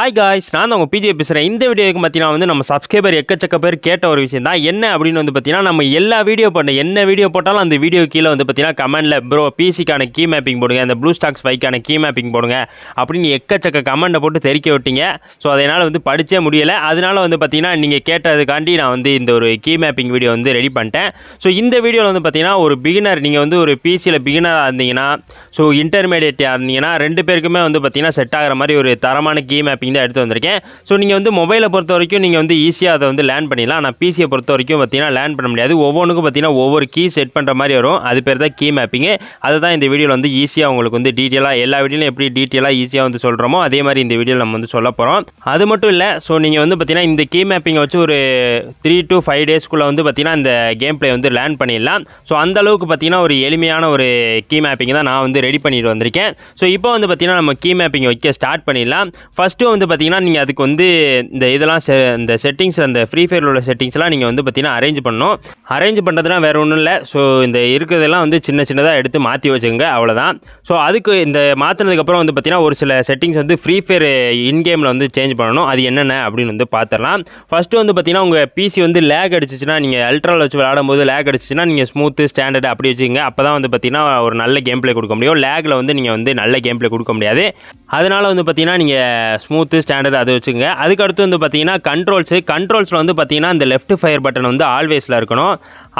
Hi guys நான் தான் உங்கள் பிஜே பேசுகிறேன் இந்த வீடியோக்கு பார்த்தீங்கன்னா வந்து நம்ம சப்ஸ்கிரைபர் எக்கச்சக்க பேர் கேட்ட ஒரு விஷயம் தான். என்ன அப்படின்னு வந்து பார்த்தீங்கன்னா நம்ம எல்லா வீடியோ பண்ண என்ன வீடியோ போட்டாலும் அந்த வீடியோ கீழே வந்து பார்த்தீங்கன்னா கமெண்டில் ப்ரோ பிசிக்கான கீ மேப்பிங் போடுங்க. அந்த ப்ளூ ஸ்டாக்ஸ் ஃபைக்கான கீ மேப்பிங் போடுங்க. அப்படின்னு எக்கச்சக்க கமெண்ட்டை போட்டு தெரிக்க விட்டீங்க. ஸோ அதனால் வந்து படிச்சே முடியலை. அதனால் வந்து பார்த்தீங்கன்னா நீங்கள் கேட்டதுக்காண்டி நான் வந்து இந்த ஒரு கீ மேப்பிங் வீடியோ வந்து ரெடி பண்ணிட்டேன். ஸோ இந்த வீடியோவில் வந்து பார்த்தீங்கன்னா ஒரு பிகினர் நீங்கள் வந்து ஒரு பிசியில் பிகினராக இருந்தீங்கன்னா ஸோ இன்டர்மீடியட்டாக இருந்தீங்கன்னா ரெண்டு பேருக்குமே வந்து பார்த்தீங்கன்னா செட் ஆகிற மாதிரி ஒரு தரமான கீ மேப்பிங் தான் எடுத்து வந்திருக்கேன். ஸோ நீங்கள் வந்து மொபைலை பொறுத்த வரைக்கும் நீங்கள் வந்து ஈஸியாக அதை வந்து லேர்ன் பண்ணிடலாம். ஆனால் பிசியை பொறுத்த வரைக்கும் பார்த்தீங்கன்னா லேர்ன் பண்ண முடியாது. ஒவ்வொன்றுக்கும் பார்த்தீங்கன்னா ஒவ்வொரு கீ செட் பண்ணுற மாதிரி வரும். அது பேர் தான் கீ மேப்பிங்கு அதை தான் இந்த வீடியோவில் வந்து ஈஸியாக உங்களுக்கு வந்து டீட்டெயிலாக எல்லா வீடியோலையும் எப்படி டீட்டெயிலாக ஈஸியாக வந்து சொல்கிறோமோ அதே மாதிரி இந்த வீடியோவில் நம்ம வந்து சொல்ல போகிறோம் அது மட்டும் இல்லை ஸோ நீங்கள் வந்து பார்த்தீங்கன்னா இந்த கீ மேப்பிங்கை வச்சு ஒரு த்ரீ டு ஃபைவ் டேஸ்க்குள்ளே வந்து பார்த்தீங்கன்னா இந்த கேம் பிளே வந்து லேர்ன் பண்ணிடலாம். ஸோ அந்த அளவுக்கு பார்த்தீங்கன்னா ஒரு எளிமையான ஒரு கீ மேப்பிங் தான் நான் வந்து ரெடி பண்ணிட்டு வந்திருக்கேன். ஸோ இப்போ வந்து பார்த்தீங்கன்னா நம்ம கீ மேப்பிங் வைக்க ஸ்டார்ட் பண்ணிடலாம். ஃபஸ்ட்டு வந்து பார்த்தீங்கன்னா நீங்கள் அதுக்கு வந்து இந்த இதெல்லாம் செ இந்த செட்டிங்ஸ் அந்த ஃப்ரீ ஃபயரில் உள்ள செட்டிங்ஸ்லாம் நீங்கள் வந்து பார்த்தீங்கன்னா அரேஞ்ச் பண்ணணும். அரேஞ்ச் பண்ணுறதுலாம் வேறு ஒன்றும் இல்லை. ஸோ இந்த இருக்கிறதெல்லாம் வந்து சின்ன சின்னதாக எடுத்து மாற்றி வச்சுக்கோங்க அவ்வளோதான் ஸோ அதுக்கு இந்த மாற்றினதுக்கப்புறம் வந்து பார்த்தீங்கன்னா ஒரு சில செட்டிங்ஸ் வந்து ஃப்ரீ ஃபயர் இன்கேமில் வந்து சேஞ்ச் பண்ணணும். அது என்னென்ன அப்படின்னு வந்து பார்த்துடலாம் ஃபஸ்ட்டு வந்து பார்த்தீங்கன்னா உங்கள் பிசி வந்து லேக் அடிச்சிச்சுன்னா நீங்கள் அல்ட்ராவில் வச்சு விளாடும்போது லேக் அடிச்சிச்சுன்னா நீங்கள் ஸ்மூத்து ஸ்டாண்டர்ட் அப்படி வச்சுக்கோங்க. அப்போ தான் வந்து பார்த்தீங்கன்னா ஒரு நல்ல கேம் பிளே கொடுக்க முடியும். லேகில் வந்து நீங்கள் வந்து நல்ல கேம் பிளே கொடுக்க முடியாது. அதனால் வந்து பார்த்தீங்கன்னா நீங்கள் ஸ்மூத்து ஸ்டாண்டர்ட் அதை வச்சுக்கோங்க. அதுக்கடுத்து வந்து பார்த்தீங்கன்னா கண்ட்ரோல்ஸு கண்ட்ரோல்ஸில் வந்து பார்த்தீங்கன்னா இந்த லெஃப்ட் ஃபயர் பட்டன் வந்து ஆல்வேஸில் இருக்கணும்.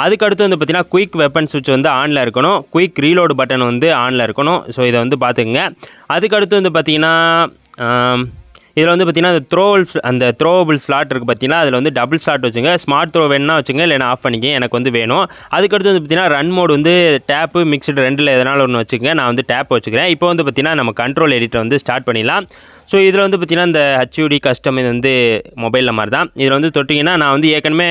அதுக்கடுத்து வந்து பார்த்தீங்கன்னா குயிக் வெப்பன் சுவிட்ச் வந்து ஆனில் இருக்கணும். குயிக் ரீலோடு பட்டன் வந்து ஆனில் இருக்கணும். ஸோ இதை வந்து பார்த்துக்குங்க. அதுக்கடுத்து வந்து பார்த்தீங்கன்னா இதில் வந்து பார்த்தீங்கன்னா அந்த த்ரோவல் அந்த த்ரோவபிள் ஸ்லாட் இருக்குது பார்த்தீங்கன்னா அதில் வந்து டபுள் ஸ்லாட் வச்சுங்க. ஸ்மார்ட் த்ரோ வேணும்னா வச்சுங்க இல்லைனா ஆஃப் பண்ணிக்க எனக்கு வந்து வேணும். அதுக்கடுத்து வந்து பார்த்தீங்கன்னா ரன் மோட் வந்து டேப்பு மிக்சடு ரெண்டில் எதனால் ஒன்று வச்சுக்கங்க நான் வந்து டேப் வச்சுக்கிறேன். இப்போ வந்து பார்த்தீங்கன்னா நம்ம கண்ட்ரோல் எடிட்டர் வந்து ஸ்டார்ட் பண்ணிடலாம். ஸோ இதில் வந்து பார்த்திங்கன்னா இந்த ஹச்யூடி கஸ்டம் இது வந்து மொபைலில் மாதிரி தான் இதில் வந்து தொட்டிங்கன்னா நான் வந்து ஏற்கனவே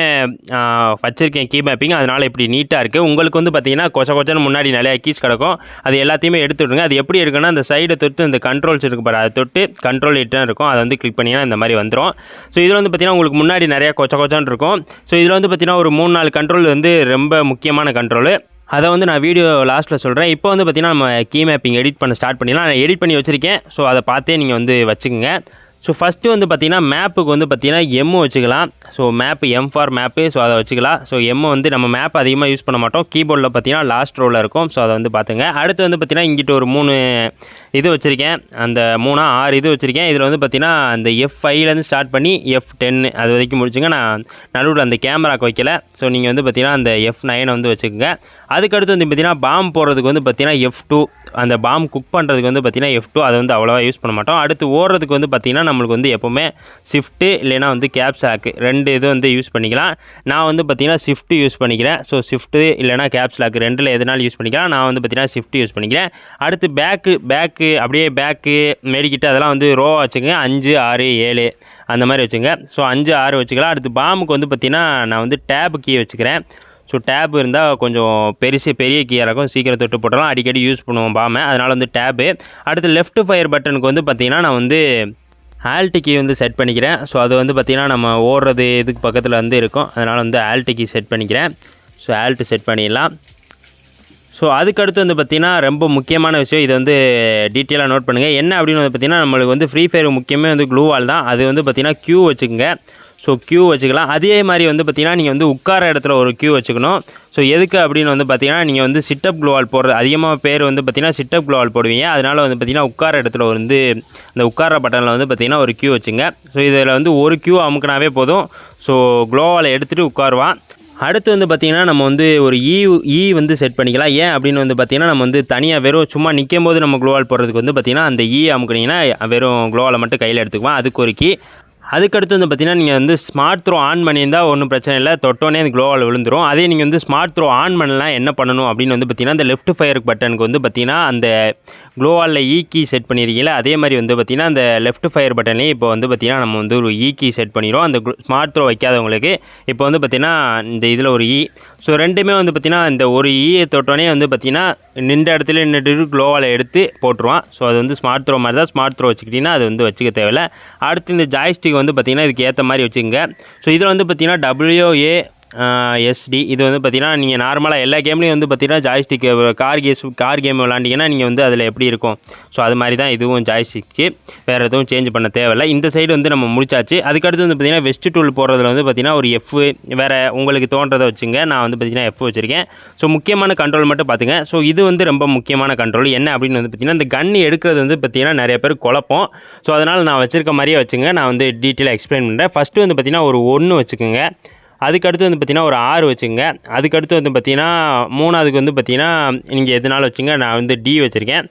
வச்சுருக்கேன் கீபேப்பிங் கீ மேப்பிங் அதனால் இப்படி நீட்டாக இருக்குது உங்களுக்கு வந்து பார்த்திங்கன்னா கொச்ச கொச்சன்னு முன்னாடி நிறையா கீஸ் கிடக்கும். அது எல்லாத்தையுமே எடுத்து விடுங்க. அது எப்படி இருக்குன்னா அந்த சைடை தொட்டு இந்த கண்ட்ரோல்ஸ் இருக்கு பாரு அதை தொட்டு கண்ட்ரோல் இட்டன் இருக்கும். அதை வந்து கிளிக் பண்ணிங்கன்னா இந்த மாதிரி வந்துடும் ஸோ இதில் வந்து பார்த்தீங்கன்னா உங்களுக்கு முன்னாடி நிறையா கொச்ச கொச்சன்னு இருக்கும். ஸோ இதில் வந்து பார்த்தீங்கன்னா ஒரு மூணு நாலு கண்ட்ரோல் வந்து ரொம்ப முக்கியமான கண்ட்ரோலு அதை வந்து நான் வீடியோ லாஸ்ட்டில் சொல்கிறேன் இப்போ வந்து பார்த்திங்கன்னா நம்ம கீ மேப்பிங் எடிட் பண்ண ஸ்டார்ட் பண்ணிடலாம். நான் எடிட் பண்ணி வச்சுருக்கேன். ஸோ அதை பார்த்தே நீங்கள் வந்து வச்சுக்கோங்க. ஸோ ஃபஸ்ட்டு வந்து பார்த்திங்கன்னா மேப்புக்கு வந்து பார்த்தீங்கன்னா எம் வச்சுக்கலாம். So map M for map so அதை வச்சுக்கலாம். ஸோ எம் வந்து நம்ம மேப் அதிகமாக யூஸ் பண்ண மாட்டோம். கீபோர்டில் பார்த்தீங்கன்னா லாஸ்ட் ரோவில் இருக்கும். ஸோ அதை வந்து பார்த்துங்க அடுத்து வந்து பார்த்திங்கன்னா இங்கிட்ட ஒரு மூணு இது வச்சுருக்கேன். அந்த மூணாக ஆறு இது வச்சுருக்கேன். இதில் வந்து பார்த்தீங்கன்னா அந்த எஃப் ஃபைவ்லேருந்து ஸ்டார்ட் பண்ணி எஃப் டென்னு அது வரைக்கும் முடிச்சுங்க. நான் நடுவில் அந்த கேமராக்கு வைக்கல. ஸோ நீங்கள் வந்து பார்த்திங்கன்னா அந்த எஃப் நைனை வந்து வச்சுக்கோங்க. அதுக்கடுத்து வந்து பார்த்திங்கன்னா பாம் போடுறதுக்கு வந்து பார்த்திங்கன்னா எஃப் டூ அந்த பாம் குக் பண்ணுறதுக்கு வந்து பார்த்தீங்கன்னா எஃப் டூ அதை வந்து அவ்வளோவா யூஸ் பண்ண மாட்டோம். அடுத்து ஓடுறதுக்கு வந்து பார்த்திங்கன்னா நம்மளுக்கு வந்து எப்போவுமே ஷிஃப்ட்டு இல்லைனா வந்து கேப்ஸ் லாக்கு ரெண்டு இது வந்து யூஸ் பண்ணிக்கலாம். நான் வந்து பார்த்தீங்கன்னா ஷிஃப்ட்டு யூஸ் பண்ணிக்கிறேன். ஸோ ஷிஃப்ட்டு இல்லைனா கேப் லாக்கு ரெண்டில் எதுனாலும் யூஸ் பண்ணிக்கலாம். நான் வந்து பார்த்தீங்கன்னா ஷிஃப்ட்டு யூஸ் பண்ணிக்கிறேன். அடுத்து பேக்கு பேக்கு அப்படியே பேக்கு மெடிக்கிட்டு அதெல்லாம் வந்து ரோ வச்சுங்க அஞ்சு ஆறு ஏழு அந்த மாதிரி வச்சுங்க ஸோ அஞ்சு ஆறு வச்சுக்கலாம். அடுத்து பாம்புக்கு வந்து பார்த்திங்கன்னா நான் வந்து டேப் கீ வச்சுக்கிறேன். ஸோ டேப் இருந்தால் கொஞ்சம் பெருசு பெரிய கீயாக இருக்கும். சீக்கிரம் தொட்டு போட்டலாம் அடிக்கடி யூஸ் பண்ணுவோம் பாமை. அதனால் வந்து டேபு அடுத்து லெஃப்ட் ஃபயர் பட்டனுக்கு வந்து பார்த்திங்கன்னா நான் வந்து ஆல்ட் கீ வந்து செட் பண்ணிக்கிறேன். ஸோ அது வந்து பார்த்திங்கன்னா நம்ம ஓடுறது இதுக்கு பக்கத்தில் வந்து இருக்கும். அதனால் வந்து ஆல்ட் கீ செட் பண்ணிக்கிறேன். ஸோ ஆல்ட்டு செட் பண்ணிடலாம். ஸோ அதுக்கடுத்து வந்து பார்த்திங்கன்னா ரொம்ப முக்கியமான விஷயம். இது வந்து டீட்டெயிலாக நோட் பண்ணுங்கள் என்ன அப்படின்னு வந்து பார்த்திங்கன்னா நம்மளுக்கு வந்து ஃப்ரீ ஃபயர் முக்கியமே வந்து க்ளூவால் தான். அது வந்து பார்த்திங்கன்னா க்யூ வச்சுக்கோங்க. ஸோ க்யூ வச்சுக்கலாம். அதே மாதிரி வந்து பார்த்திங்கன்னா நீங்கள் வந்து உட்கார இடத்துல ஒரு க்யூ வச்சுக்கணும். ஸோ எதுக்கு அப்படின்னு வந்து பார்த்திங்கன்னா நீங்கள் வந்து சிட்டப் க்ளோவால் போடுறது அதிகமாக பேர் வந்து பார்த்திங்கன்னா சிட்டப் க்ளோவால் போடுவீங்க. அதனால் வந்து பார்த்திங்கன்னா உட்கார இடத்துல வந்து அந்த உட்கார பட்டனில் வந்து பார்த்திங்கன்னா ஒரு க்யூ வச்சுங்க. ஸோ இதில் வந்து ஒரு க்யூ அமுக்கினாவே போதும். ஸோ க்ளோவால் எடுத்துகிட்டு உட்காருவான். அடுத்து வந்து பார்த்திங்கன்னா நம்ம வந்து ஒரு ஈ ஈ வந்து செட் பண்ணிக்கலாம். ஏன் அப்படின்னு வந்து பார்த்திங்கன்னா நம்ம வந்து தனியாக வெறும் சும்மா நிற்கும் போது நம்ம க்ளோவால் போடுறதுக்கு வந்து பார்த்திங்கன்னா அந்த e ஈ அமுக்குனிங்கன்னா வெறும் குளோவால் மட்டும் கையில் எடுத்துக்குவோம் அதுக்கு ஒரு கீ அதுக்கடுத்து வந்து பார்த்திங்கன்னா நீங்கள் வந்து ஸ்மார்ட் த்ரோ ஆன் பண்ணியிருந்தால் ஒன்றும் பிரச்சனை இல்லை. தொட்டோன்னே அந்த க்ளோவால் விழுந்துடும் அதே நீங்கள் வந்து ஸ்மார்ட் த்ரோ ஆன் பண்ணலாம் என்ன பண்ணணும் அப்படின்னு வந்து பார்த்திங்கன்னா அந்த லெஃப்ட் ஃபயர் பட்டனுக்கு வந்து பார்த்திங்கன்னா அந்த க்ளோவாலில் ஈ e கீ செட் பண்ணியிருக்கீங்களா அதே மாதிரி வந்து பார்த்திங்கன்னா அந்த லெஃப்ட் ஃபயர் பட்டன்லேயே இப்போ வந்து பார்த்திங்கன்னா நம்ம வந்து ஒரு e ஈ கீ செட் பண்ணிடுவோம் அந்த ஸ்மார்ட் த்ரோ வைக்காதவங்களுக்கு இப்போ வந்து பார்த்திங்கன்னா இந்த இதில் ஒரு ஈ ஸோ ரெண்டுமே வந்து பார்த்திங்கன்னா இந்த ஒரு ஈயை தொட்டோனே வந்து பார்த்திங்கன்னா நின்ற இடத்துல நின்றுட்டு க்ளோவால் எடுத்து போட்டுருவான். ஸோ அது வந்து ஸ்மார்ட் த்ரோ மாதிரி தான் ஸ்மார்ட் த்ரோ வச்சுக்கிட்டிங்கன்னா அது வந்து வச்சுக்க தேவையில்ல. அடுத்து இந்த ஜாய்ஸ்டிக் வந்து பார்த்திங்கன்னா இதுக்கு ஏற்ற மாதிரி வச்சுக்கோங்க. ஸோ இதில் வந்து பார்த்திங்கன்னா டபிள்யூஏ எஸ்டி இது வந்து பார்த்திங்கன்னா நீங்கள் நார்மலாக எல்லா கேம்லேயும் வந்து பார்த்தீங்கன்னா joystick car case car game விளாண்டிங்கன்னா நீங்கள் வந்து அதில் எப்படி இருக்கும்? ஸோ அது மாதிரி தான் இதுவும் ஜாய்ஸ்டிக்கு வேறு எதுவும் சேஞ்ச் பண்ண தேவையில்லை. இந்த சைடு வந்து நம்ம முடிச்சாச்சு. அதுக்கடுத்து வந்து பார்த்தீங்கன்னா வெஸ்ட் டூல் போகிறதுல வந்து பார்த்திங்கன்னா ஒரு எஃப் வேறு உங்களுக்கு தோன்றதை வச்சுங்க. நான் வந்து பார்த்தீங்கன்னா எஃப் வச்சுருக்கேன். ஸோ முக்கியமான கண்ட்ரோல் மட்டும் பார்த்துங்க. ஸோ இது வந்து ரொம்ப முக்கியமான கண்ட்ரோல் என்ன அப்படின்னு வந்து பார்த்தீங்கன்னா இந்த கன் எடுக்கிறது வந்து பார்த்திங்கன்னா நிறைய பேர் குழப்பம். ஸோ அதனால் நான் வச்சிருக்க மாதிரியே வச்சுங்க. நான் வந்து டீட்டெயிலாக எக்ஸ்பிளைன் பண்ணுறேன் ஃபஸ்ட்டு வந்து பார்த்தீங்கன்னா ஒரு ஒன்று வச்சுக்கோங்க. அதுக்கடுத்து வந்து பார்த்தீங்கன்னா ஒரு ஆறு வச்சுங்க. அதுக்கடுத்து வந்து பார்த்தீங்கன்னா மூணாவதுக்கு வந்து பார்த்தீங்கன்னா நீங்கள் எதுனாலும் வச்சுங்க. நான் வந்து டி வச்சுருக்கேன்.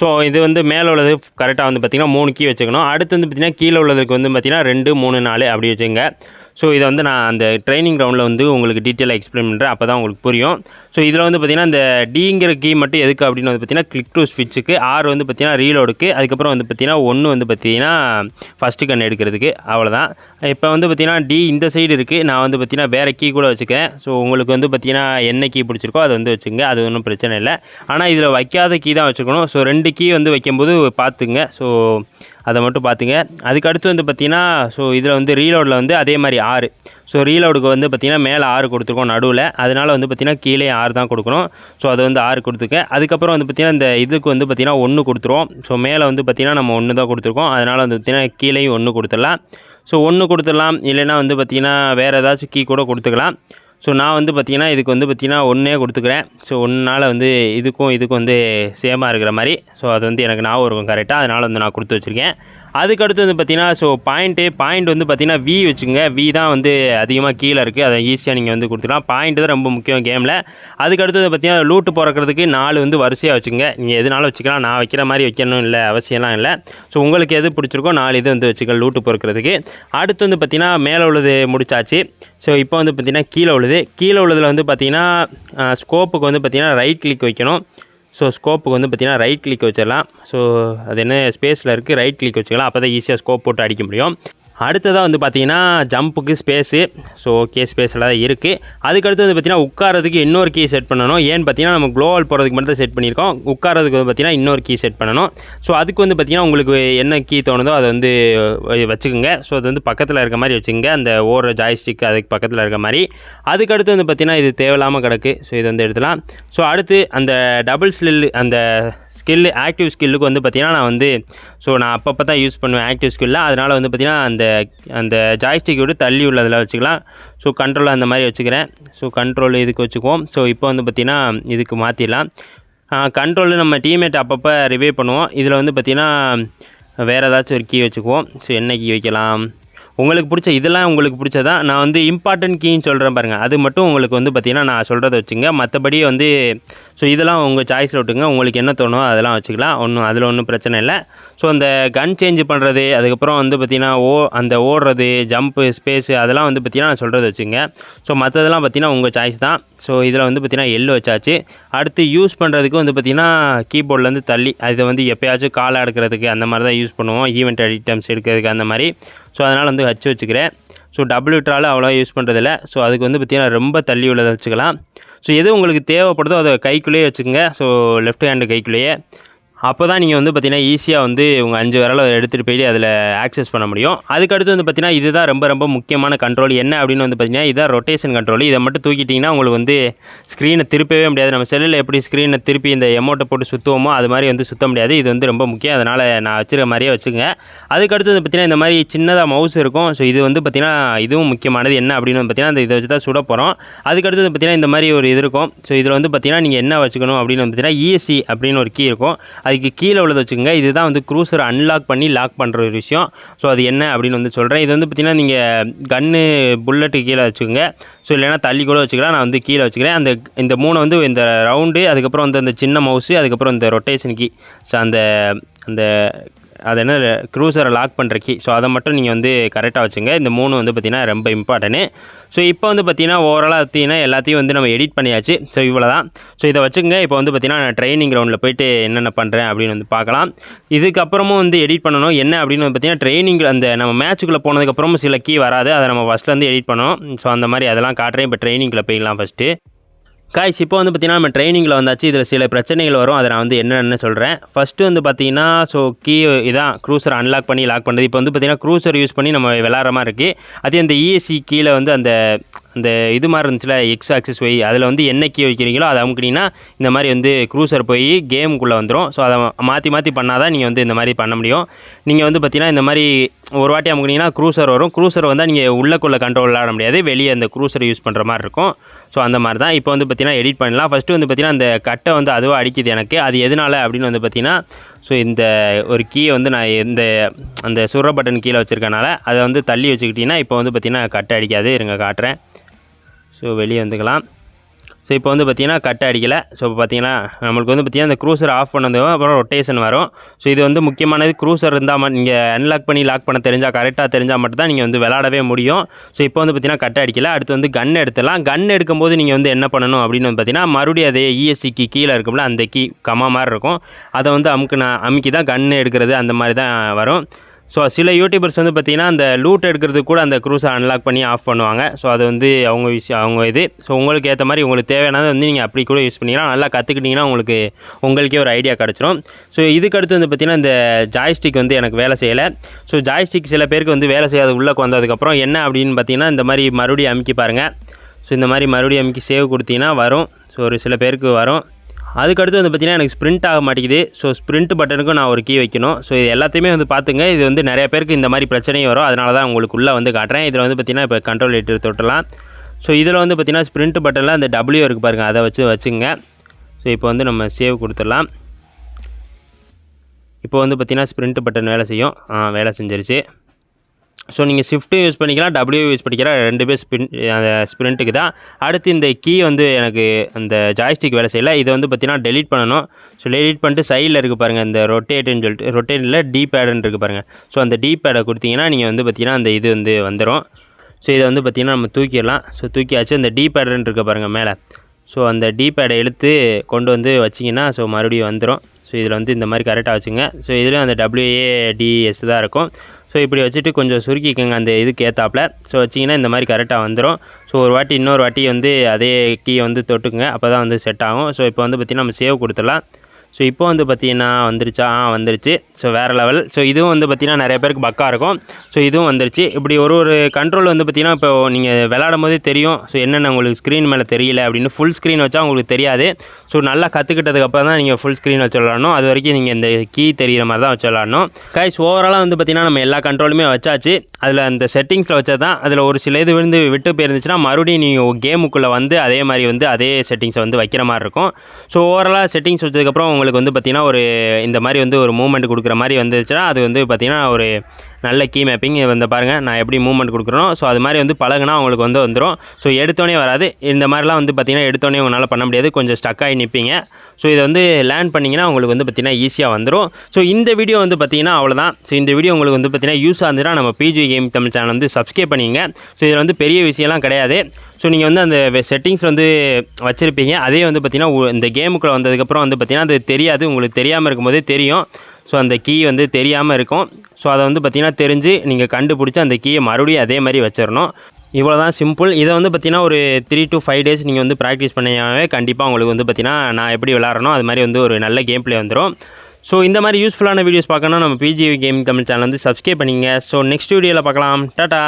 ஸோ இது வந்து மேலே உள்ளது கரெக்டாக வந்து பார்த்திங்கன்னா மூணு கீ வச்சுக்கணும். அடுத்து வந்து பார்த்திங்கன்னா கீழே உள்ளதுக்கு வந்து பார்த்திங்கன்னா ரெண்டு மூணு நாலு அப்படி வச்சுங்க. ஸோ இதை வந்து நான் அந்த ட்ரைனிங் கிரவுண்டில் வந்து உங்களுக்கு டீட்டெயிலாக எக்ஸ்பிளைன் பண்ணுறேன் அப்போ தான் உங்களுக்கு புரியும். ஸோ இதில் வந்து பார்த்தீங்கன்னா இந்த டிங்கிற கீ மட்டும் எதுக்கு அப்படின்னு வந்து பார்த்தீங்கன்னா கிளிக் டு ஸ்விட்சுக்கு ஆறு வந்து பார்த்தீங்கன்னா ரீலோடுக்கு அதுக்கப்புறம் வந்து பார்த்தீங்கன்னா ஒன்று வந்து பார்த்தீங்கன்னா ஃபஸ்ட்டு கன் எடுக்கிறதுக்கு. அவ்வளோதான் இப்போ வந்து பார்த்தீங்கன்னா டி இந்த சைடு இருக்குது நான் வந்து பார்த்தீங்கன்னா வேறு கீ கூட வச்சுக்கேன் ஸோ உங்களுக்கு வந்து பார்த்தீங்கன்னா என்ன கீ பிடிச்சிருக்கோ அதை வந்து வச்சுங்க அது ஒன்றும் பிரச்சனை இல்லை. ஆனால் இதில் வைக்காத கீ தான் வச்சுக்கணும். ஸோ ரெண்டு கீ வந்து வைக்கும்போது பார்த்துங்க ஸோ அதை மட்டும் பார்த்துங்க. அதுக்கு அடுத்து வந்து பார்த்திங்கன்னா ஸோ இதில் வந்து ரீலோடில் வந்து அதே மாதிரி ஆறு. ஸோ ரீலோடுக்கு வந்து பார்த்திங்கன்னா மேலே ஆறு கொடுத்துருக்கோம் நடுவில். அதனால் வந்து பார்த்தீங்கன்னா கீழே ஆறு தான் கொடுக்கணும். ஸோ அதை வந்து ஆறு கொடுத்துக்க அதுக்கப்புறம் வந்து பார்த்திங்கன்னா இந்த இதுக்கு வந்து பார்த்திங்கன்னா ஒன்று கொடுத்துருவோம். ஸோ மேலே வந்து பார்த்திங்கன்னா நம்ம ஒன்று தான் கொடுத்துருக்கோம். அதனால் வந்து பார்த்தீங்கன்னா கீழேயும் ஒன்று கொடுத்துடலாம். ஸோ ஒன்று கொடுத்துடலாம். இல்லைன்னா வந்து பார்த்தீங்கன்னா வேறு ஏதாச்சும் கீ கூட கொடுத்துக்கலாம். ஸோ நான் வந்து பார்த்திங்கன்னா இதுக்கு வந்து பார்த்திங்கன்னா ஒன்றே கொடுத்துக்கிறேன். ஸோ ஒன்றால் வந்து இதுக்கும் இதுக்கும் வந்து சேமாக இருக்கிற மாதிரி. ஸோ அது வந்து எனக்கு ஞாபகம் இருக்கும் கரெக்டாக அதனால் வந்து நான் கொடுத்து வச்சுருக்கேன். அதுக்கடுத்து வந்து பார்த்தீங்கன்னா ஸோ பாயிண்ட்டு பாயிண்ட் வந்து பார்த்தீங்கன்னா வி வச்சுங்க வி தான் வந்து அதிகமாக கீழே இருக்குது அதை ஈஸியாக நீங்கள் வந்து கொடுத்துக்கலாம். பாயிண்ட் தான் ரொம்ப முக்கியம் கேமில் அதுக்கடுத்து வந்து பார்த்தீங்கன்னா லூட்டு பிறக்கிறதுக்கு நாலு வந்து வரிசையாக வச்சுங்க நீங்கள் எதுனாலும் வச்சுக்கலாம். நான் வைக்கிற மாதிரி வைக்கணும் இல்லை அவசியம்லாம் இல்லை. ஸோ உங்களுக்கு எது பிடிச்சிருக்கோ நாலு இது வந்து வச்சுக்கலாம் லூட்டு பிறக்கிறதுக்கு. அடுத்து வந்து பார்த்தீங்கன்னா மேலே உள்ளது முடிச்சாச்சு. ஸோ இப்போ வந்து பார்த்தீங்கன்னா கீழே உள்ளது. கீழே உள்ளதில் வந்து பார்த்தீங்கன்னா ஸ்கோப்புக்கு வந்து பார்த்தீங்கன்னா ரைட் கிளிக் வைக்கணும். ஸோ ஸ்கோப்புக்கு வந்து பார்த்தீங்கன்னா ரைட் கிளிக் வச்சிடலாம். ஸோ அது என்ன? ஸ்பேஸில் இருக்குது ரைட் கிளிக் வச்சுக்கலாம். அப்போ தான் ஈஸியாக ஸ்கோப் போட்டு அடிக்க முடியும். அடுத்ததாக வந்து பார்த்தீங்கன்னா ஜம்புக்கு ஸ்பேஸு ஸோ ஓகே ஸ்பேஸில் தான் இருக்குது அதுக்கடுத்து வந்து பார்த்தீங்கன்னா உட்காரதுக்கு இன்னொரு கீ செட் பண்ணணும். ஏன்னு பார்த்தீங்கன்னா நம்ம க்ளோவல் போகிறதுக்கு மட்டும் தான் செட் பண்ணியிருக்கோம். உட்காரதுக்கு வந்து பார்த்தீங்கன்னா இன்னொரு கீ செட் பண்ணணும். ஸோ அதுக்கு வந்து பார்த்தீங்கன்னா உங்களுக்கு என்ன கீ தோணுதோ அதை வந்து வச்சுக்கோங்க. ஸோ அது வந்து பக்கத்தில் இருக்க மாதிரி வச்சுக்கோங்க. அந்த ஓடுற ஜாய்ஸ்டிக் அதுக்கு பக்கத்தில் இருக்க மாதிரி. அதுக்கடுத்து வந்து பார்த்தீங்கன்னா இது தேவையில்லாமல் கிடக்கு. ஸோ இது வந்து எடுத்துலாம் ஸோ அடுத்து அந்த டபுள் ஸ்லில் அந்த ஸ்கில்லு ஆக்டிவ் ஸ்கில்லுக்கு வந்து பார்த்திங்கன்னா நான் வந்து ஸோ நான் அப்பப்போ தான் யூஸ் பண்ணுவேன் ஆக்டிவ் ஸ்கில்லில் அதனால் வந்து பார்த்திங்கன்னா அந்த அந்த ஜாய்ஸ்டிக் விட்டு தள்ளி உள்ளதில் வச்சுக்கலாம். ஸோ கண்ட்ரோல் அந்த மாதிரி வச்சுக்கிறேன். ஸோ கண்ட்ரோல் இதுக்கு வச்சுக்குவோம். ஸோ இப்போ வந்து பார்த்தீங்கன்னா இதுக்கு மாற்றிடலாம் கண்ட்ரோல் நம்ம டீம்மேட் அப்பப்போ ரிவைவ் பண்ணுவோம். இதில் வந்து பார்த்தீங்கன்னா வேறு ஏதாச்சும் ஒரு கீ வச்சுக்குவோம். ஸோ என்ன கீ வைக்கலாம்? உங்களுக்கு பிடிச்ச இதெல்லாம் உங்களுக்கு பிடிச்சதா? நான் வந்து இம்பார்ட்டன்ட் கீன்னு சொல்கிறேன் பாருங்கள் அது மட்டும் உங்களுக்கு வந்து பார்த்திங்கன்னா நான் சொல்கிறத வச்சுங்க. மற்றபடி வந்து ஸோ இதெல்லாம் உங்கள் சாய்ஸில் விட்டுங்க. உங்களுக்கு என்ன தோணும் அதெல்லாம் வச்சுக்கலாம். ஒன்றும் அதில் ஒன்றும் பிரச்சனை இல்லை. ஸோ அந்த கன் சேஞ்ச் பண்ணுறது அதுக்கப்புறம் வந்து பார்த்தீங்கன்னா ஓ அந்த ஓடுறது ஜம்ப்பு ஸ்பேஸு அதெல்லாம் வந்து பார்த்தீங்கன்னா நான் சொல்கிறது வச்சுங்க. ஸோ மற்றதெல்லாம் பார்த்திங்கன்னா உங்கள் சாய்ஸ் தான். ஸோ இதில் வந்து பார்த்திங்கன்னா எள்ளு வச்சாச்சு. அடுத்து யூஸ் பண்ணுறதுக்கு வந்து பார்த்தீங்கன்னா கீபோர்ட்லேருந்து தள்ளி அதை வந்து எப்போயாச்சும் காலை எடுக்கிறதுக்கு அந்த மாதிரி தான் யூஸ் பண்ணுவோம். ஈவெண்ட் ஐட்டம்ஸ் எடுக்கிறதுக்கு அந்த மாதிரி. ஸோ அதனால் வந்து வச்சு வச்சுக்கிறேன். ஸோ டபுள் விட்ரால் அவ்வளோ யூஸ் பண்ணுறதில்ல ஸோ அதுக்கு வந்து பார்த்திங்கன்னா ரொம்ப தள்ளி உள்ளதை வச்சுக்கலாம். ஸோ எது உங்களுக்கு தேவைப்படுதோ அதை கைக்குள்ளேயே வச்சுக்கோங்க. ஸோ லெஃப்ட் ஹேண்டு கைக்குள்ளேயே. அப்போ தான் நீங்கள் வந்து பார்த்தீங்கன்னா ஈஸியாக வந்து உங்கள் அஞ்சு விரலை எடுத்துகிட்டு போயிட்டு அதில் ஆக்சஸ் பண்ண முடியும். அதுக்கடுத்து வந்து பார்த்திங்கன்னா இதுதான் ரொம்ப ரொம்ப முக்கியமான கண்ட்ரோல் என்ன அப்படின்னு வந்து பார்த்திங்கன்னா இதுதான் ரொட்டேஷன் கண்ட்ரோல் இதை மட்டும் தூக்கிட்டிங்கன்னா உங்களுக்கு வந்து ஸ்க்ரீனை திருப்பவே முடியாது. நம்ம செல்லில் எப்படி ஸ்க்ரீனை திருப்பி இந்த எமௌண்ட்டை போட்டு சுற்றுவோமோ அது மாதிரி வந்து சுற்ற முடியாது. இது வந்து ரொம்ப முக்கியம். அதனால் நான் வச்சுருக்க மாதிரியே வச்சுங்க அதுக்கடுத்து வந்து பார்த்திங்கன்னா இந்த மாதிரி சின்னதாக மவுஸ் இருக்கும். ஸோ இது வந்து பார்த்தீங்கன்னா இதுவும் முக்கியமானது என்ன அப்படின்னு வந்து பார்த்தீங்கன்னா இந்த இதை வச்சு தான் சுட போகிறோம் அதுக்கடுத்து வந்து பார்த்தீங்கன்னா இந்த மாதிரி ஒரு இது இருக்கும். ஸோ இதில் வந்து பார்த்தீங்கன்னா நீங்கள் என்ன வச்சுக்கணும் அப்படின்னு வந்து பார்த்தீங்கன்னா இஎஸ்சி அப்படின்னு ஒரு கீ இருக்கும். அதுக்கு கீழே உள்ளதை வச்சுக்கோங்க. இதுதான் வந்து க்ரூசர் அன்லாக் பண்ணி லாக் பண்ணுற ஒரு விஷயம். ஸோ அது என்ன அப்படின்னு வந்து சொல்கிறேன் இது வந்து பார்த்திங்கன்னா நீங்கள் கன்று புல்லட்டு கீழே வச்சுக்கோங்க. ஸோ இல்லைன்னா தள்ளி கூட வச்சுக்கலாம். நான் வந்து கீழே வச்சுக்கிறேன். அந்த இந்த மூணு வந்து இந்த ரவுண்டு அதுக்கப்புறம் வந்து அந்த சின்ன மவுஸு அதுக்கப்புறம் இந்த ரொட்டேஷன் கீ ஸோ அந்த அந்த அது என்ன க்ரூசரை லாக் பண்ணுற கீ ஸோ அதை மட்டும் நீங்கள் வந்து கரெக்டாக வச்சுங்க. இந்த மூணு வந்து பார்த்திங்கன்னா ரொம்ப இம்பார்ட்டன்ட்டு ஸோ இப்போ வந்து பார்த்திங்கன்னா ஓவராலாக பார்த்தீங்கன்னா எல்லாத்தையும் வந்து நம்ம எடிட் பண்ணியாச்சு. ஸோ இவ்வளோ தான் ஸோ இதை வச்சுங்க இப்போ வந்து பார்த்திங்கன்னா நான் ட்ரைனிங் கிரவுண்டில் போயிட்டு என்னென்ன பண்ணுறேன் அப்படின்னு வந்து பார்க்கலாம். இதுக்கப்புறமும் வந்து எடிட் பண்ணணும். என்ன அப்படின்னு வந்து பார்த்திங்கன்னா ட்ரைனிங் அந்த நம்ம மேட்ச்சுக்குள்ளே போனதுக்கப்புறமும் சில கீ வராது. அதை நம்ம ஃபஸ்ட்லேருந்து எடிட் பண்ணணும். ஸோ அந்த மாதிரி அதெல்லாம் காட்டுறேன். இப்போ ட்ரைனிங்கில் போயிடலாம் ஃபஸ்ட்டு காய்ஸ் இப்போ வந்து பார்த்தீங்கன்னா நம்ம ட்ரைனிங்கில் வந்தாச்சு. இதில் சில பிரச்சனைகள் வரும். அதை நான் வந்து என்னென்னு சொல்கிறேன் ஃபஸ்ட்டு வந்து பார்த்தீங்கன்னா ஸோ கீ இதான். க்ரூசர் அன்லாக் பண்ணி லாக் பண்ணுறது இப்போ வந்து பார்த்திங்கன்னா க்ரூசர் யூஸ் பண்ணி நம்ம விளாட்ற மாதிரி இருக்குது அதே அந்த இஎஸ்சி கீழே வந்து அந்த அந்த இது மாதிரி இருந்துச்சுல எக்ஸ் ஆக்சஸ் ஒய் அதில் வந்து என்ன கீ வைக்கிறீங்களோ அதை அமுக்கினீங்கன்னா இந்த மாதிரி வந்து க்ரூசர் போய் கேமுக்குள்ளே வந்துடும் ஸோ அதை மாற்றி மாற்றி பண்ணால் தான் நீங்கள் வந்து இந்த மாதிரி பண்ண முடியும். நீங்கள் வந்து பார்த்தீங்கன்னா இந்த மாதிரி ஒரு வாட்டி அமுக்குனீங்கன்னா க்ரூசர் வரும். க்ரூசர் வந்தால் நீங்கள் உள்ளக்குள்ளே கண்ட்ரோல் விளாட முடியாது. வெளியே அந்த க்ரூசர் யூஸ் பண்ணுற மாதிரி இருக்கும். ஸோ அந்த மாதிரி தான். இப்போ வந்து பார்த்தீங்கன்னா எடிட் பண்ணலாம். ஃபஸ்ட்டு வந்து பார்த்தீங்கன்னா அந்த கட்டை வந்து அதுவாக அடிக்குது எனக்கு. அது எதனால் அப்படின்னு வந்து பார்த்தீங்கன்னா ஸோ இந்த ஒரு கீயை வந்து நான் இந்த அந்த சுர பட்டன் கீழே வச்சுருக்கனால அதை வந்து தள்ளி வச்சுக்கிட்டிங்கன்னா இப்போ வந்து பார்த்தீங்கன்னா கட்டை அடிக்காது. இருங்க காட்டுறேன். ஸோ வெளியே வந்துக்கலாம். ஸோ இப்போ வந்து பார்த்திங்கன்னா கட்டை அடிக்கலை. ஸோ இப்போ பார்த்திங்கன்னா நம்மளுக்கு வந்து பார்த்தீங்கன்னா அந்த க்ரூசர் ஆஃப் பண்ணதும் அப்புறம் ரொட்டேஷன் வரும். ஸோ இது வந்து முக்கியமானது க்ரூசர் இருந்தால் நீங்கள் அன்லாக் பண்ணி லாக் பண்ண தெரிஞ்சால் கரெக்டாக தெரிஞ்சால் மட்டும் தான் நீங்கள் வந்து விளாடவே முடியும். ஸோ இப்போ வந்து பார்த்தீங்கன்னா கட்டை அடிக்கலை. அடுத்து வந்து கன் எடுத்துலாம் கன் எடுக்கும்போது நீங்கள் வந்து என்ன பண்ணணும் அப்படின்னு வந்து பார்த்தீங்கன்னா மறுபடியும் அதே இஎஸ்சிக்கு கீழே இருக்கும்ல அந்த கீ கம்மா மாதிரி இருக்கும். அதை வந்து அமுக்குனா அமுக்கி தான் கன் எடுக்கிறது அந்த மாதிரி தான் வரும். ஸோ சில யூடியூபர்ஸ் வந்து பார்த்தீங்கன்னா அந்த லூட் எடுக்கிறதுக்கு கூட அந்த க்ரூஸை அன்லாக் பண்ணி ஆஃப் பண்ணுவாங்க. ஸோ அது வந்து அவங்க விஷயம் அவங்க இது. ஸோ உங்களுக்கு ஏற்ற மாதிரி உங்களுக்கு தேவையானதை வந்து நீங்கள் அப்படி கூட யூஸ் பண்ணிக்கலாம். நல்லா கற்றுக்கிட்டிங்கன்னா உங்களுக்கு உங்களுக்கே ஒரு ஐடியா கிடச்சிரும். ஸோ இதுக்கு அடுத்து வந்து பார்த்தீங்கன்னா இந்த ஜாய்ஸ்டிக் வந்து எனக்கு வேலை செய்யலை. ஸோ ஜாய்ஸ்டிக் சில பேருக்கு வந்து வேலை செய்யாத உள்ளே வந்ததுக்கப்புறம் என்ன அப்படின்னு பார்த்தீங்கன்னா இந்த மாதிரி மறுபடியும் அமுக்கி பாருங்கள் ஸோ இந்த மாதிரி மறுபடியும் அமுக்கி சேவ் கொடுத்தீங்கன்னா வரும். ஸோ ஒரு சில பேருக்கு வரும். அதுக்கடுத்து வந்து பார்த்திங்கன்னா எனக்கு ஸ்ப்ரிண்ட் ஆக மாட்டேங்குது. ஸோ ஸ்ப்ரிண்ட் பட்டனுக்கும் நான் ஒரு கீ வைக்கணும். ஸோ இது எல்லாத்தையுமே வந்து பார்த்துங்க. இது வந்து நிறைய பேருக்கு இந்த மாதிரி பிரச்சனையும் வரும். அதனால தான் உங்களுக்கு உள்ளே வந்து காட்டுறேன். இதில் வந்து பார்த்திங்கன்னா இப்போ கண்ட்ரோல் எட்டு தொட்டலாம். ஸோ இதில் வந்து பார்த்திங்கன்னா ஸ்ப்ரிண்ட் பட்டனில் அந்த டபிள்யூ இருக்குது பாருங்கள் அதை வச்சு வச்சுங்க. ஸோ இப்போ வந்து நம்ம சேவ் கொடுத்துடலாம். இப்போ வந்து பார்த்திங்கன்னா ஸ்ப்ரிண்ட் பட்டன் வேலை செய்யும். ஆ, வேலை செஞ்சிருச்சு. ஸோ நீங்கள் ஸ்விஃப்ட்டும் யூஸ் பண்ணிக்கலாம் டபிள்யூ யூஸ் பண்ணிக்கலாம். ரெண்டு பேர் ஸ்பின் அந்த ஸ்பிரிண்ட்டுக்கு தான். அடுத்து இந்த கீ வந்து எனக்கு அந்த ஜாய்ஸ்டிக் வேலை செய்யல. இதை வந்து பார்த்தீங்கன்னா டெலிட் பண்ணணும். ஸோ டெலிட் பண்ணிட்டு சைடில் இருக்குது பாருங்கள் இந்த ரொட்டேட்டுன்னு சொல்லிட்டு ரொட்டேட்டில் டி பேடுன்னு இருக்குது பாருங்கள் ஸோ அந்த டி பேடை கொடுத்தீங்கன்னா நீங்கள் வந்து பார்த்தீங்கன்னா அந்த இது வந்து வந்துடும் ஸோ இதை வந்து பார்த்திங்கன்னா நம்ம தூக்கிடலாம். ஸோ தூக்கியாச்சு அந்த டி பேடுன்னு இருக்க பாருங்கள் மேலே. ஸோ அந்த டி பேடை இழுத்து கொண்டு வந்து வச்சிங்கன்னா ஸோ மறுபடியும் வந்துடும் ஸோ இதில் வந்து இந்த மாதிரி கரெக்டாக வச்சுங்க. ஸோ இதுலேயும் அந்த டபிள்யூஏடிஎஸ் தான் இருக்கும். ஸோ இப்படி வச்சுட்டு கொஞ்சம் சுருக்கிக்கோங்க. அந்த இதுக்கு ஏற்றாப்புல ஸோ வச்சிங்கன்னா இந்த மாதிரி கரெக்டாக வந்துடும் ஸோ ஒரு வாட்டி இன்னொரு வாட்டி வந்து அதே கீயை வந்து தொட்டுக்குங்க. அப்போ தான் வந்து செட் ஆகும். ஸோ இப்போ வந்து பார்த்திங்கன்னா நம்ம சேவ் கொடுத்துடலாம். ஸோ இப்போ வந்து பார்த்தீங்கன்னா வந்துருச்சா? ஆ வந்துருச்சு. ஸோ வேறு லெவல் ஸோ இதுவும் வந்து பார்த்தீங்கன்னா நிறைய பேருக்கு பக்கா இருக்கும். ஸோ இதுவும் வந்துருச்சு. இப்படி ஒரு ஒரு கண்ட்ரோல் வந்து பார்த்திங்கன்னா இப்போ நீங்கள் விளையாடும் போதே தெரியும். ஸோ என்னென்ன உங்களுக்கு ஸ்க்ரீன் மேலே தெரியல அப்படின்னு ஃபுல் ஸ்க்ரீன் வச்சா உங்களுக்கு தெரியாது. ஸோ நல்லா கற்றுக்கிட்டதுக்கப்புறம் தான் நீங்கள் ஃபுல் ஸ்க்ரீன் வச்சு விளாடணும் அது வரைக்கும் நீங்கள் இந்த கீ தெரிகிற மாதிரி தான் வச்சு விளாடணும் கைஸ் ஓவராலாக வந்து பார்த்தீங்கன்னா நம்ம எல்லா கண்ட்ரோலுமே வச்சாச்சு. அதில் அந்த செட்டிங்ஸில் வச்சா தான் அதில் ஒரு சில இது விழுந்து விட்டு போயிருந்துச்சுன்னா மறுபடியும் நீங்கள் கேமுக்குள்ளே வந்து அதே மாதிரி வந்து அதே செட்டிங்ஸை வந்து வைக்கிற மாதிரி இருக்கும். ஸோ ஓவராலாக செட்டிங்ஸ் வச்சதுக்கப்புறம் உங்களுக்கு வந்து பார்த்திங்கன்னா ஒரு இந்த மாதிரி வந்து ஒரு மூமெண்ட் கொடுக்குற மாதிரி வந்துச்சுன்னா அது வந்து பார்த்திங்கன்னா ஒரு நல்ல கீ மேப்பிங் வந்து பாருங்கள் நான் எப்படி மூவ்மெண்ட் கொடுக்குறோம் ஸோ அது மாதிரி வந்து பழகுனா உங்களுக்கு வந்து வந்துடும் ஸோ எடுத்தோடனே வராது. இந்த மாதிரிலாம் வந்து பார்த்தீங்கன்னா எடுத்தோடனே உங்களால் பண்ண முடியாது. கொஞ்சம் ஸ்டக் ஆகி நிற்பீங்க ஸோ இதை வந்து லேர்ன் பண்ணிங்கன்னா உங்களுக்கு வந்து பார்த்திங்கன்னா ஈஸியாக வந்துடும் ஸோ இந்த வீடியோ வந்து பார்த்தீங்கன்னா அவ்வளோதான் ஸோ இந்த வீடியோ உங்களுக்கு வந்து பார்த்தீங்கன்னா யூஸ் ஆகுதுன்னா நம்ம பிஜி கேம் தமிழ் சேனல் வந்து சப்ஸ்கிரைப் பண்ணிங்க. ஸோ இதில் வந்து பெரிய விஷயம்லாம் கிடையாது. ஸோ நீங்கள் வந்து அந்த செட்டிங்ஸ் வந்து வச்சுருப்பீங்க. அதே வந்து பார்த்திங்கன்னா உ- இந்த கேமுக்குள்ளே வந்ததுக்கப்புறம் வந்து பார்த்திங்கன்னா அது தெரியாது. உங்களுக்கு தெரியாமல் இருக்கும்போதே தெரியும். ஸோ அந்த கீ வந்து தெரியாமல் இருக்கும். ஸோ அதை வந்து பார்த்திங்கன்னா தெரிஞ்சு நீங்கள் கண்டுபிடிச்சி அந்த கீயை மறுபடியும் அதே மாதிரி வச்சிடணும் இவ்வளோ தான் சிம்பிள் இதை வந்து பார்த்தீங்கன்னா ஒரு த்ரீ டு ஃபைவ் டேஸ் நீங்கள் வந்து ப்ராக்டிஸ் பண்ணியாவே கண்டிப்பாக உங்களுக்கு வந்து பார்த்தீங்கன்னா நான் எப்படி விளாட்றனோ அது மாதிரி வந்து ஒரு நல்ல கேம் ப்ளே வந்துடும் ஸோ இந்த மாதிரி யூஸ்ஃபுல்லான வீடியோஸ் பார்க்கணும்னா நம்ம பிஜி கேம் தமிழ் சேனல் வந்து சப்ஸ்கிரைப் பண்ணிங்க ஸோ நெக்ஸ்ட் வீடியோவில் பார்க்கலாம். டாட்டா